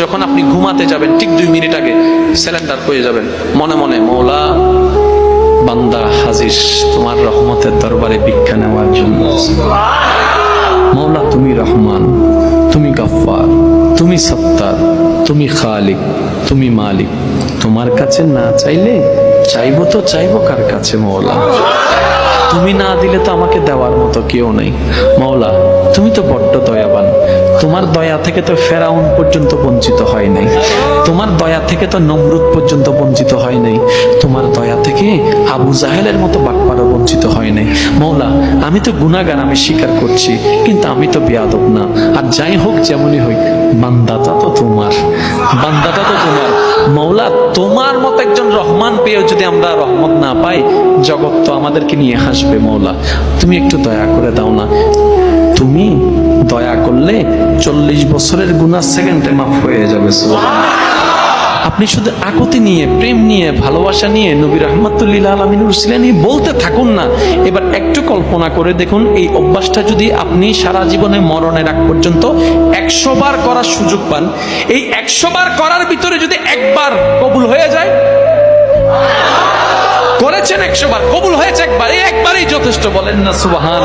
যখন আপনি ঘুমাতে যাবেন, ঠিক দুই মিনিট আগে সিলিন্ডার হয়ে যাবেন। মনে মনে, মৌলা, বান্দা হাজির, তোমার রহমতের দরবারে ভিক্ষা নেওয়ার জন্য। মৌলা, তুমি রহমান, তুমি গফ্ফার, তুমি সত্তার, তুমি খালিক, তুমি মালিক। তোমার কাছে না চাইলে চাইব তো চাইব কার কাছে, মৌলা? তুমি না দিলে তো আমাকে দেওয়ার মতো কেউ নেই। মৌলা, তুমি তো বড্ড দয়াবান। তোমার দয়া থেকে তো ফেরাউন পর্যন্ত বঞ্চিত হয় নাই। তোমার দয়া থেকে তো নমরুদ পর্যন্ত বঞ্চিত হয় নাই। তোমার দয়া থেকে আবু জাহেলের মতো বাটপারও বঞ্চিত হয় নাই। মৌলা, আমি তো গুণাগার আমি স্বীকার করছি, কিন্তু আমি তো বেয়াদব না। আর যাই হোক যেমনই হোক বান্দাটা তো তোমার। বান্দাটা তো তোমার। মৌলা, তোমার মতো একজন রহমান পেয়েও যদি আমরা রহমত না পাই, জগৎ তো আমাদেরকে নিয়ে হাসবে মৌলা। তুমি একটু দয়া করে দাও না। তুমি দয়া করলে চল্লিশ বছরের গুণা সেকেন্ডে মাফ হয়ে যাবে আপনি শুধু আকতি নিয়ে, প্রেম নিয়ে, ভালোবাসা নিয়ে নবী রহমতুল্লিল আলমিনুর সিলানি বলতে থাকুন না। এবার একটু কল্পনা করে দেখুন, এই অভ্যাসটা যদি আপনি সারা জীবনে মরণের আগ পর্যন্ত একশো বার করার সুযোগ পান, এই একশো বার করার ভিতরে যদি একবার কবুল হয়ে যায়, করেছেন একশো বার, কবুল হয়েছে একবার, এই একবারই যথেষ্ট বলেন না সুবাহান